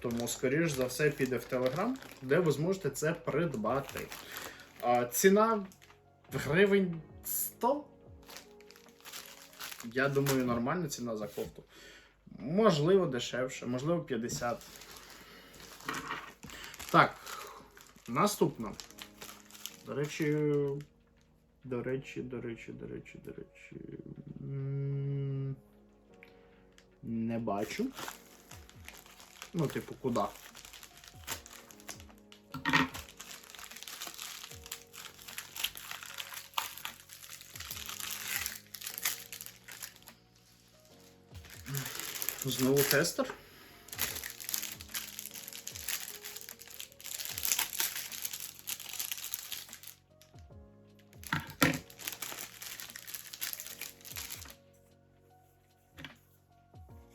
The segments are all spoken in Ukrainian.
Тому, скоріш за все, піде в Телеграм, де ви зможете це придбати. А, ціна гривень 100. Я думаю, нормальна ціна за кофту. Можливо, дешевше, можливо, 50. Так, наступно. До речі, до речі, до речі, до речі, до речі. Не бачу. Ну, типу, куди? Знову тестер.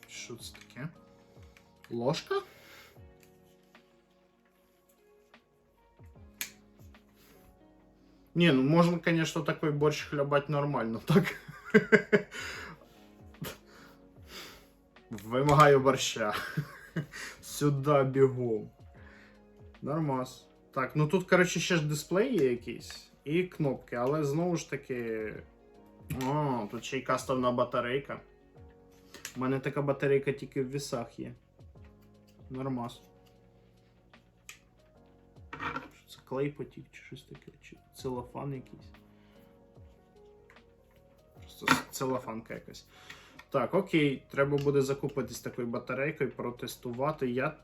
Що це таке? Ложка? Не, ну можно, конечно, такой борщ хлебать нормально, так? Вимагаю борща. Сюди бігом. Нормас. Так, ну тут, коротше, ще ж дисплей є якийсь. І кнопки, але знову ж таки. О, тут ще й кастомна батарейка. У мене така батарейка тільки в вісах є. Нормас. Це клей потік чи щось таке? Чи целофан якийсь? Просто целофанка якась. Так, окей, треба буде закупитись такою батарейкою, протестувати. Я